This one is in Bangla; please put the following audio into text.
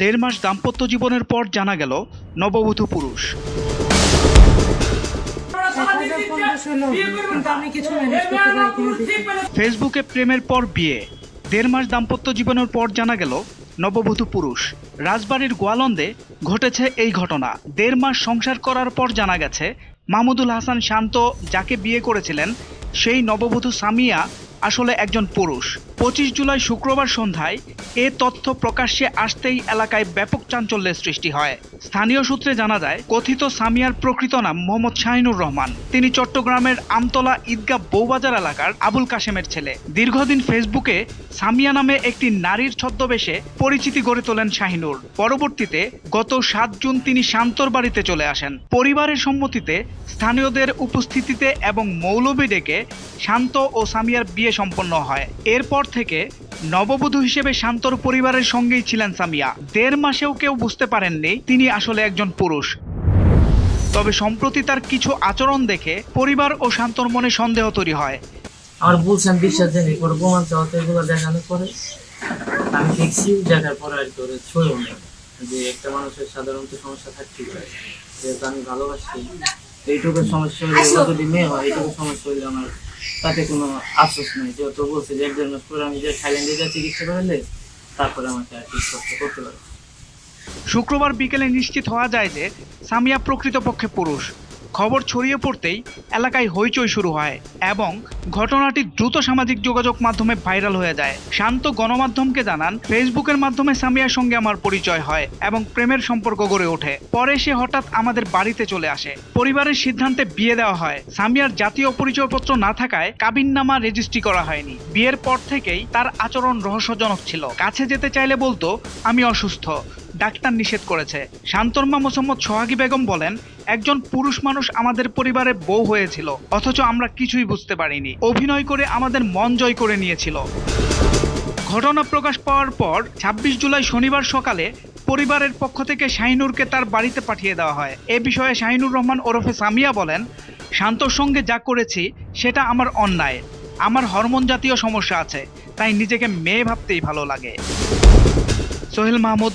দেড় মাস দাম্পত্য জীবনের পর জানা গেল, নববধূ পুরুষ। ফেসবুকে প্রেমের পর বিয়ে, দেড় মাস দাম্পত্য জীবনের পর জানা গেল, নববধূ পুরুষ। রাজবাড়ির গোয়ালন্দে ঘটেছে এই ঘটনা। দেড় মাস সংসার করার পর জানা গেছে মাহমুদুল হাসান শান্ত, যাকে বিয়ে করেছিলেন, সেই নববধূ সামিয়া আসলে একজন পুরুষ। পঁচিশ জুলাই শুক্রবার সন্ধ্যায় এ তথ্য প্রকাশ্যে আসতেই এলাকায় ব্যাপক চাঞ্চল্যের সৃষ্টি হয়। স্থানীয় সূত্রে জানা যায়, কথিত সামিয়ার প্রকৃত নাম মোহাম্মদ শাহিনুর রহমান। তিনি চট্টগ্রামের আমতলা ঈদগাহ বৌবাজার এলাকার আবুল কাশেমের ছেলে। দীর্ঘদিন ফেসবুকে সামিয়া নামে একটি নারীর ছদ্মবেশে পরিচিতি গড়ে তোলেন শাহিনুর। পরবর্তীতে গত সাত জুন তিনি শান্তর বাড়িতে চলে আসেন। পরিবারের সম্মতিতে স্থানীয়দের উপস্থিতিতে এবং মৌলবী ডেকে শান্ত ও সামিয়ার বিয়ে সম্পন্ন হয়। এরপর থেকে নববধূ হিসেবে শান্তর পরিবারের সঙ্গেই ছিলেন সামিয়া। দেড় মাসেও কেউ বুঝতে পারেননি তিনি আসলে একজন পুরুষ। তবে সম্প্রতি তার কিছু আচরণ দেখে পরিবার ও শান্তর মনে সন্দেহ তৈরি হয়। আমার বলছেন বিশ্বাস জানি পরে প্রমাণ চাওয়াতে এগুলো দেখানোর পরে। আমি দেখছি দেখার পরে আর কি ওরা ছয়ও নেই। যে একটা মানুষের সাধারণত সমস্যা থাকতেই পারে। যেহেতু আমি ভালোবাসি এইটুকু সমস্যা হলে যদি মেয়ে হয় এইটুকু সমস্যা হলে আমার তাতে কোনো আফসোস নেই। যেহেতু বলছে যে একজন মাস পরে আমি যে থাইল্যান্ডে যা চিকিৎসা করলে তারপরে আমাকে আর কি করতে পারব। শুক্রবার বিকেলে নিশ্চিত হওয়া যায় যে সামিয়া প্রকৃতপক্ষে পুরুষ। খবর ছড়িয়ে পড়তেই এলাকায় হইচই শুরু হয় এবং ঘটনাটি দ্রুত সামাজিক যোগাযোগ মাধ্যমে ভাইরাল হয়ে যায়। শান্ত গণমাধ্যমকে জানান, ফেসবুকের মাধ্যমে সামিয়ার সঙ্গে আমার পরিচয় হয় এবং প্রেমের সম্পর্ক গড়ে ওঠে। পরে সে হঠাৎ আমাদের বাড়িতে চলে আসে। পরিবারের সিদ্ধান্তে বিয়ে দেওয়া হয়। সামিয়ার জাতীয় পরিচয়পত্র না থাকায় কাবিননামা রেজিস্ট্রি করা হয়নি। বিয়ের পর থেকেই তার আচরণ রহস্যজনক ছিল। কাছে যেতে চাইলে বলতো, আমি অসুস্থ। ডাক্তার নিষেধ করেছে। শান্তর্মা মোসাম্মদ সোহাগী বেগম বলেন, একজন পুরুষ মানুষ আমাদের পরিবারে বউ হয়েছিল, অথচ আমরা কিছুই বুঝতে পারিনি। অভিনয় করে আমাদের মন জয় করে নিয়েছিল। ঘটনা প্রকাশ পাওয়ার পর, ছাব্বিশ জুলাই শনিবার সকালে পরিবারের পক্ষ থেকে শাহিনুরকে তার বাড়িতে পাঠিয়ে দেওয়া হয়। এ বিষয়ে শাহিনুর রহমান ওরফে সামিয়া বলেন, শান্তর সঙ্গে যা করেছি, সেটা আমার অন্যায়। আমার হরমোন জাতীয় সমস্যা আছে, তাই নিজেকে মেয়ে ভাবতেই ভালো লাগে। সোহেল মাহমুদ